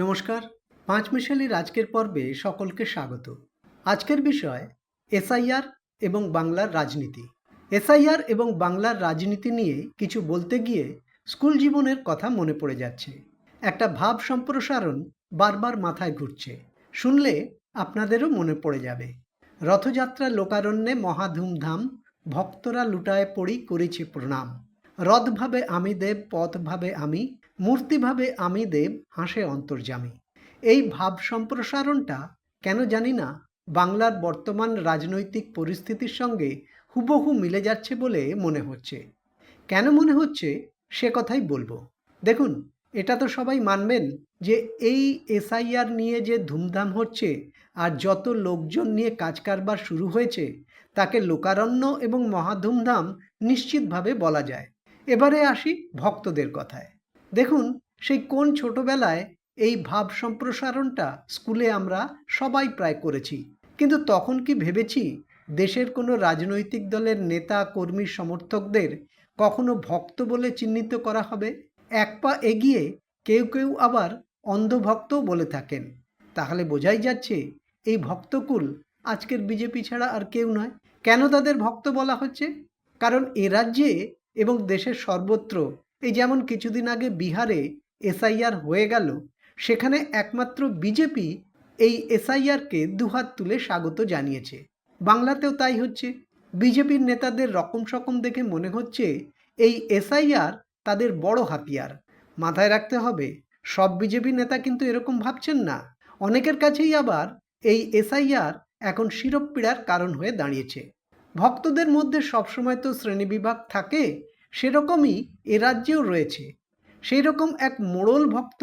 নমস্কার। পাঁচ মিশালির আজকের পর্বে সকলকে স্বাগত। আজকের বিষয় এসআইআর এবং বাংলার রাজনীতি। এসআইআর এবং বাংলার রাজনীতি নিয়ে কিছু বলতে গিয়ে স্কুল জীবনের কথা মনে পড়ে যাচ্ছে। একটা ভাব সম্প্রসারণ বারবার মাথায় ঘুরছে। শুনলে আপনাদেরও মনে পড়ে যাবে। রথযাত্রা লোকারণ্যে মহা ধুমধাম, ভক্তরা লুটায় পড়ি করেছে প্রণাম। রথ ভাবে আমি দেব পথ ভাবে আমি মূর্তি ভাবে আমি দেব হাসে অন্তর্জামী এই ভাব সম্প্রসারণটা কেন জানি না বাংলার বর্তমান রাজনৈতিক পরিস্থিতির সঙ্গে হুবহু মিলে যাচ্ছে বলে মনে হচ্ছে। কেন মনে হচ্ছে সে কথাই বলব। দেখুন, এটা তো সবাই মানবেন যে এই এসআইআর নিয়ে যে ধুমধাম হচ্ছে আর যত লোকজন নিয়ে কাজ কারবার শুরু হয়েছে, তাকে লোকারণ্য এবং মহাধুমধাম নিশ্চিতভাবে বলা যায়। এবারে আসি ভক্তদের কথায়। দেখুন, সেই কোন ছোটবেলায় এই ভাব সম্প্রসারণটা স্কুলে আমরা সবাই প্রায় করেছি। কিন্তু তখন কি ভেবেছি দেশের কোনো রাজনৈতিক দলের নেতা, কর্মী, সমর্থকদের কখনো ভক্ত বলে চিহ্নিত করা হবে? এক পা এগিয়ে কেউ কেউ আবার অন্ধভক্তও বলে থাকেন। তাহলে বোঝাই যাচ্ছে এই ভক্তকুল আজকের বিজেপি ছাড়া আর কেউ নয়। কেন তাদের ভক্ত বলা হচ্ছে? কারণ এ রাজ্যে এবং দেশের সর্বত্র এই যেমন কিছুদিন আগে বিহারে এসআইআর হয়ে গেল, সেখানে একমাত্র বিজেপি এই এসআইআরকে দুহাত তুলে স্বাগত জানিয়েছে। বাংলাতেও তাই হচ্ছে। বিজেপির নেতাদের রকম সকম দেখে মনে হচ্ছে এই এসআইআর তাদের বড় হাতিয়ার। মাথায় রাখতে হবে, সব বিজেপি নেতা কিন্তু এরকম ভাবছেন না। অনেকের কাছেই আবার এই এসআইআর এখন শিরোপীড়ার কারণ হয়ে দাঁড়িয়েছে। ভক্তদের মধ্যে সবসময় তো শ্রেণীবিভাগ থাকে সেরকমই এ রাজ্যেও রয়েছে। সেই রকম এক মোড়ল ভক্ত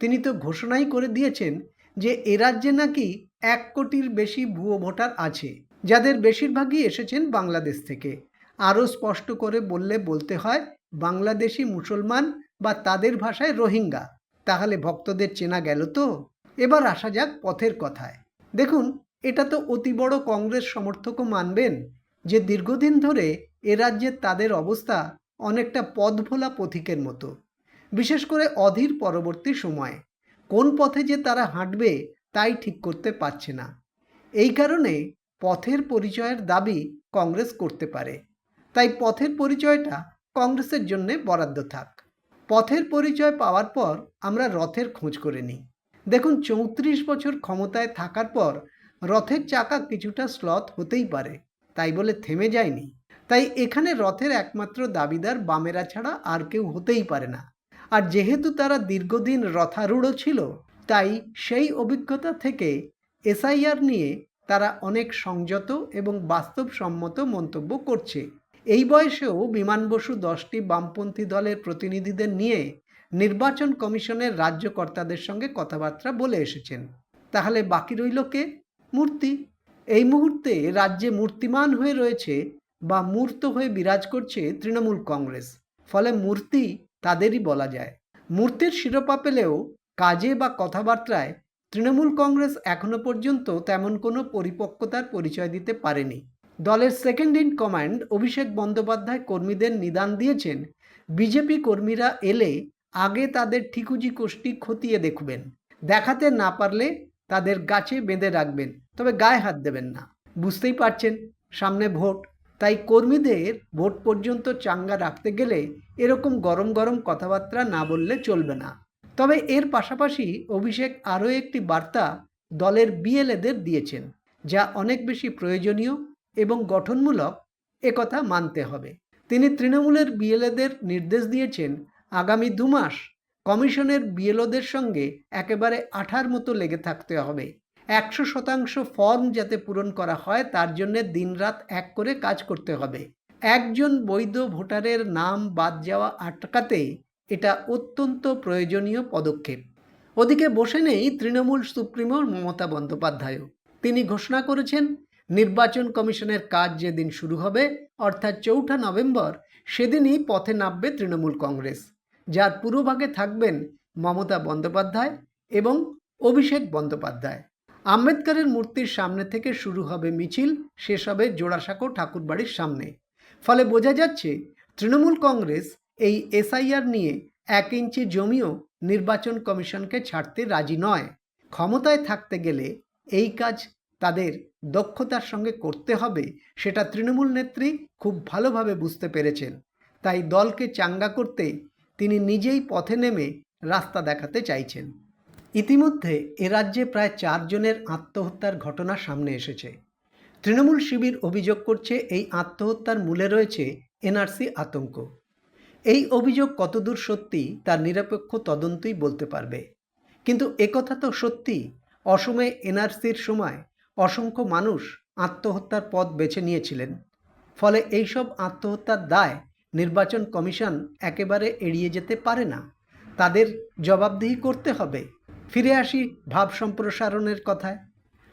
তিনি তো ঘোষণাই করে দিয়েছেন যে এ রাজ্যে নাকি এক কোটির বেশি ভুয়ো ভোটার আছে, যাদের বেশিরভাগই এসেছেন বাংলাদেশ থেকে। আরও স্পষ্ট করে বললে বলতে হয়, বাংলাদেশি মুসলমান বা তাদের ভাষায় রোহিঙ্গা। তাহলে ভক্তদের চেনা গেল তো? এবার আসা যাক পথের কথায়। দেখুন, এটা তো অতি বড় কংগ্রেস সমর্থকও মানবেন যে দীর্ঘদিন ধরে এ রাজ্যে তাদের অবস্থা অনেকটা পথভোলা পথিকের মতো। বিশেষ করে অধীর পরবর্তী সময়ে। কোন পথে যে তারা হাঁটবে, তাই ঠিক করতে পারছে না। এই কারণে পথের পরিচয়ের দাবি কংগ্রেস করতে পারে। তাই পথের পরিচয়টা কংগ্রেসের জন্য বরাদ্দ থাক। পথের পরিচয় পাওয়ার পর আমরা রথের খোঁজ করে নিই। দেখুন, চৌত্রিশ বছর ক্ষমতায় থাকার পর রথের চাকা কিছুটা স্লথ হতেই পারে। তাই বলে থেমে যায়নি। তাই এখানে রথের একমাত্র দাবিদার বামেরা ছাড়া আর কেউ হতেই পারে না। আর যেহেতু তারা দীর্ঘদিন রথারূঢ় ছিল, তাই সেই অভিজ্ঞতা থেকে এসআইআর নিয়ে তারা অনেক সংযত এবং বাস্তবসম্মত মন্তব্য করছে। এই বয়সেও বিমান বসু দশটি বামপন্থী দলের প্রতিনিধিদের নিয়ে নির্বাচন কমিশনের রাজ্যকর্তাদের সঙ্গে কথাবার্তা বলে এসেছেন। তাহলে বাকি রইল কে? মূর্তি। এই মুহূর্তে রাজ্যে মূর্তিমান হয়ে রয়েছে বা মূর্ত হয়ে বিরাজ করছে তৃণমূল কংগ্রেস। ফলে মূর্তি তাদেরই বলা যায়। মূর্তির শিরোপা পেলেও কাজে বা কথাবার্তায় তৃণমূল কংগ্রেস এখনও পর্যন্ত তেমন কোনো পরিপক্কতার পরিচয় দিতে পারেনি। দলের second in command Abhishek Bandyopadhyay কর্মীদের নিদান দিয়েছেন। বিজেপি কর্মীরা এলে আগে তাদের ঠিকুজি কোষ্টি খতিয়ে দেখবেন। দেখাতে না পারলে তাদের গাছে বেঁধে রাখবেন। তবে গায়ে হাত দেবেন না। বুঝতেই পারছেন, সামনে ভোট। তাই কর্মীদের ভোট পর্যন্ত চাঙ্গা রাখতে গেলে এরকম গরম গরম কথাবার্তা না বললে চলবে না। তবে এর পাশাপাশি অভিষেক আরও একটি বার্তা দলের বিএলএদের দিয়েছেন, যা অনেক বেশি প্রয়োজনীয় এবং গঠনমূলক একথা মানতে হবে। তিনি তৃণমূলের বিএলএদের নির্দেশ দিয়েছেন, আগামী দু মাস কমিশনের বিএলওদের সঙ্গে একেবারে আঠার মতো লেগে থাকতে হবে। একশো শতাংশ ফর্ম যাতে পূরণ করা হয়, তার জন্য দিনরাত এক করে কাজ করতে হবে। একজন বৈধ ভোটারের নাম বাদ যাওয়া আটকাতে এটা অত্যন্ত প্রয়োজনীয় পদক্ষেপ। ওদিকে বসে নেই তৃণমূল সুপ্রিমো মমতা বন্দ্যোপাধ্যায়ও। তিনি ঘোষণা করেছেন, নির্বাচন কমিশনের কাজ যেদিন শুরু হবে, অর্থাৎ চৌঠা নভেম্বর, সেদিনই পথে নামবে তৃণমূল কংগ্রেস। যার পুরোভাগে থাকবেন মমতা বন্দ্যোপাধ্যায় এবং অভিষেক বন্দ্যোপাধ্যায়। আম্বেদকরের মূর্তির সামনে থেকে শুরু হবে মিছিল, শেষ হবে জোড়াসাঁকো ঠাকুরবাড়ির সামনে। ফলে বোঝা যাচ্ছে, তৃণমূল কংগ্রেস এই এসআইআর নিয়ে এক ইঞ্চি জমিও নির্বাচন কমিশনকে ছাড়তে রাজি নয়। ক্ষমতায় থাকতে গেলে এই কাজ তাদের দক্ষতার সঙ্গে করতে হবে, সেটা তৃণমূল নেত্রী খুব ভালোভাবে বুঝতে পেরেছেন। তাই দলকে চাঙ্গা করতে তিনি নিজেই পথে নেমে রাস্তা দেখাতে চাইছেন। ইতিমধ্যে এ রাজ্যে প্রায় চারজনের আত্মহত্যার ঘটনা সামনে এসেছে। তৃণমূল শিবির অভিযোগ করছে এই আত্মহত্যার মূলে রয়েছে এনআরসি আতঙ্ক। এই অভিযোগ কতদূর সত্যি তার নিরপেক্ষ তদন্তই বলতে পারবে। কিন্তু একথা তো সত্যি অসমে এনআরসির সময় অসংখ্য মানুষ আত্মহত্যার পথ বেছে নিয়েছিলেন। ফলে এইসব আত্মহত্যার দায় নির্বাচন কমিশন একেবারে এড়িয়ে যেতে পারে না। তাদের জবাবদিহি করতে হবে। ফিরে আসি ভাব সম্প্রসারণের কথায়।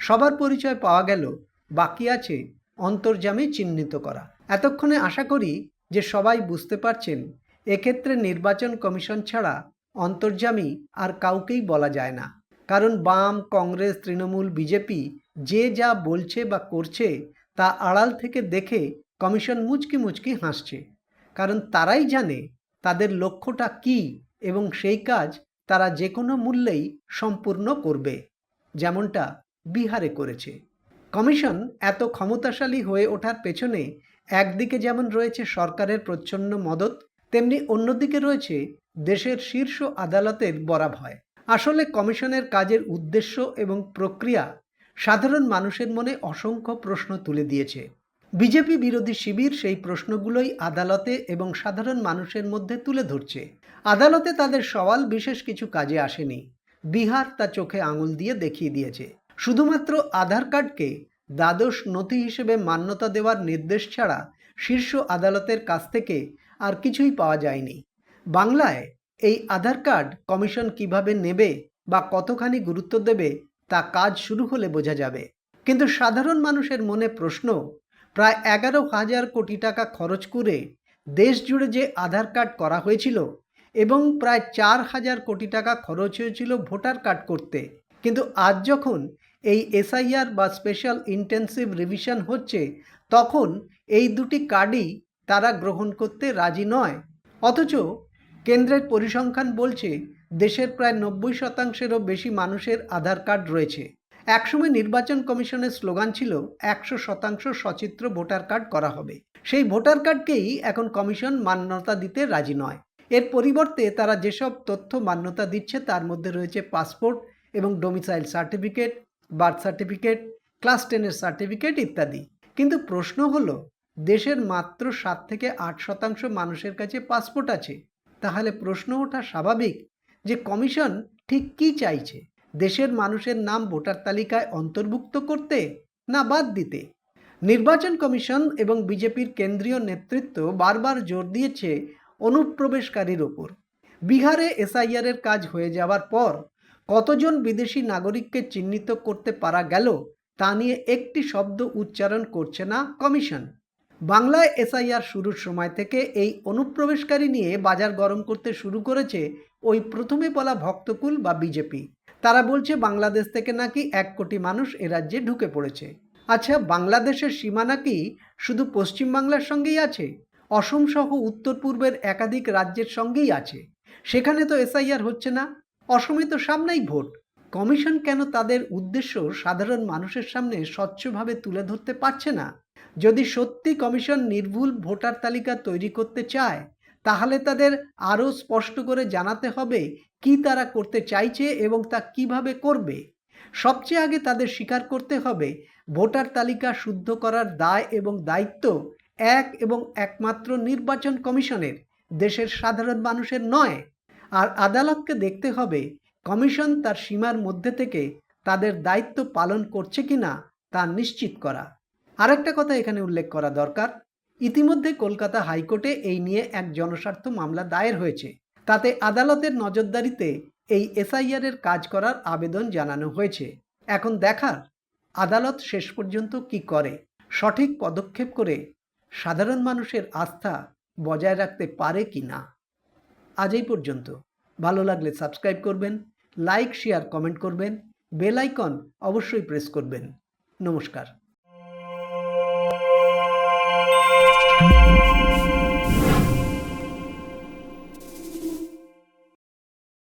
সবার পরিচয় পাওয়া গেল, বাকি আছে অন্তর্জামে চিহ্নিত করা। এতক্ষণে আশা করি যে সবাই বুঝতে পারছেন, এক্ষেত্রে নির্বাচন কমিশন ছাড়া অন্তর্জামী আর কাউকেই বলা যায় না। কারণ বাম, কংগ্রেস, তৃণমূল, বিজেপি যে যা বলছে বা করছে তা আড়াল থেকে দেখে কমিশন মুচকি মুচকি হাসছে। কারণ তারাই জানে তাদের লক্ষ্যটা কী এবং সেই কাজ তারা যে কোনো মূল্যেই সম্পূর্ণ করবে, যেমনটা বিহারে করেছে। কমিশন এত ক্ষমতাশালী হয়ে ওঠার পেছনে একদিকে যেমন রয়েছে সরকারের প্রচ্ছন্ন মদত, তেমনি অন্যদিকে রয়েছে দেশের শীর্ষ আদালতের বরাভয় আসলে কমিশনের কাজের উদ্দেশ্য এবং প্রক্রিয়া সাধারণ মানুষের মনে অসংখ্য প্রশ্ন তুলে দিয়েছে। বিজেপি বিরোধী শিবির সেই প্রশ্নগুলোই আদালতে এবং সাধারণ মানুষের মধ্যে তুলে ধরছে। আদালতে তাদের সওয়াল বিশেষ কিছু কাজে আসেনি। বিহার তা চোখে আঙুল দিয়ে দেখিয়ে দিয়েছে। শুধুমাত্র আধার কার্ডকে দ্বাদশ নথি হিসেবে মান্যতা দেওয়ার নির্দেশ ছাড়া শীর্ষ আদালতের কাছ থেকে আর কিছুই পাওয়া যায়নি। বাংলায় এই আধার কার্ড কমিশন কীভাবে নেবে বা কতখানি গুরুত্ব দেবে তা কাজ শুরু হলে বোঝা যাবে। কিন্তু সাধারণ মানুষের মনে প্রশ্ন, প্রায় এগারো হাজার কোটি টাকা খরচ করে দেশ জুড়ে যে আধার কার্ড করা হয়েছিল এবং প্রায় চার হাজার কোটি টাকা খরচ হয়েছিল ভোটার কার্ড করতে। কিন্তু আজ যখন এই এসআইআর বা স্পেশাল ইন্টেন্সিভ রিভিশন হচ্ছে, তখন এই দুটি কার্ডই তারা গ্রহণ করতে রাজি নয়। অথচ কেন্দ্রের পরিসংখ্যান বলছে, দেশের প্রায় নব্বই শতাংশেরও বেশি মানুষের আধার কার্ড রয়েছে। একসময় নির্বাচন কমিশনের স্লোগান ছিল, একশো শতাংশ সচিত্র ভোটার কার্ড করা হবে। সেই ভোটার কার্ডকেই এখন কমিশন মান্যতা দিতে রাজি নয়। এর পরিবর্তে তারা যেসব তথ্য মান্যতা দিচ্ছে তার মধ্যে রয়েছে পাসপোর্ট এবং domicile certificate birth certificate class টেনের সার্টিফিকেট ইত্যাদি। কিন্তু প্রশ্ন হলো, দেশের মাত্র সাত থেকে আট শতাংশ মানুষের কাছে পাসপোর্ট আছে। তাহলে প্রশ্ন ওঠা স্বাভাবিক যে কমিশন ঠিক কী চাইছে? দেশের মানুষের নাম ভোটার তালিকায় অন্তর্ভুক্ত করতে না বাদ দিতে? নির্বাচন কমিশন এবং বিজেপির কেন্দ্রীয় নেতৃত্ব বারবার জোর দিয়েছে অনুপ্রবেশকারীর ওপর। বিহারে এসআইআরের কাজ হয়ে যাওয়ার পর কতজন বিদেশি নাগরিককে চিহ্নিত করতে পারা গেল তা নিয়ে একটি শব্দ উচ্চারণ করছে না কমিশন। বাংলায় এসআইআর শুরুর সময় থেকে এই অনুপ্রবেশকারী নিয়ে বাজার গরম করতে শুরু করেছে ওই প্রথমে বলা ভক্তকুল বা বিজেপি। তারা বলছে বাংলাদেশ থেকে নাকি এক কোটি মানুষ এ রাজ্যে ঢুকে পড়েছে। আচ্ছা বাংলাদেশের সীমা নাকি শুধু পশ্চিমবাংলার সঙ্গেই আছে? অসম সহ উত্তর পূর্বের একাধিক রাজ্যের সঙ্গেই আছে। সেখানে তো এসআইআর হচ্ছে না। অসমে তো সামনেই ভোট। কমিশন কেন তাদের উদ্দেশ্য সাধারণ মানুষের সামনে স্বচ্ছভাবে তুলে ধরতে পারছে না? যদি সত্যি কমিশন নির্ভুল ভোটার তালিকা তৈরি করতে চায়, তাহলে তাদের আরও স্পষ্ট করে জানাতে হবে কি তারা করতে চাইছে এবং তা কীভাবে করবে। সবচেয়ে আগে তাদের স্বীকার করতে হবে, ভোটার তালিকা শুদ্ধ করার দায় এবং দায়িত্ব এক এবং একমাত্র নির্বাচন কমিশনের, দেশের সাধারণ মানুষের নয়। আর আদালতকে দেখতে হবে, কমিশন তার সীমার মধ্যে থেকে তাদের দায়িত্ব পালন করছে কিনা তা নিশ্চিত করা। আরেকটা কথা এখানে উল্লেখ করা দরকার, ইতিমধ্যে কলকাতা হাইকোর্টে এই নিয়ে এক জনস্বার্থ মামলা দায়ের হয়েছে। তাতে আদালতের নজরদারিতে এই এসআইআর এর কাজ করার আবেদন জানানো হয়েছে। এখন দেখার, আদালত শেষ পর্যন্ত কি করে, সঠিক পদক্ষেপ করে সাধারণ মানুষের আস্থা বজায় রাখতে পারে কি না? আজ এই পর্যন্ত। ভালো লাগলে সাবস্ক্রাইব করবেন, লাইক, শেয়ার, কমেন্ট করবেন, বেল আইকন অবশ্যই প্রেস করবেন। নমস্কার।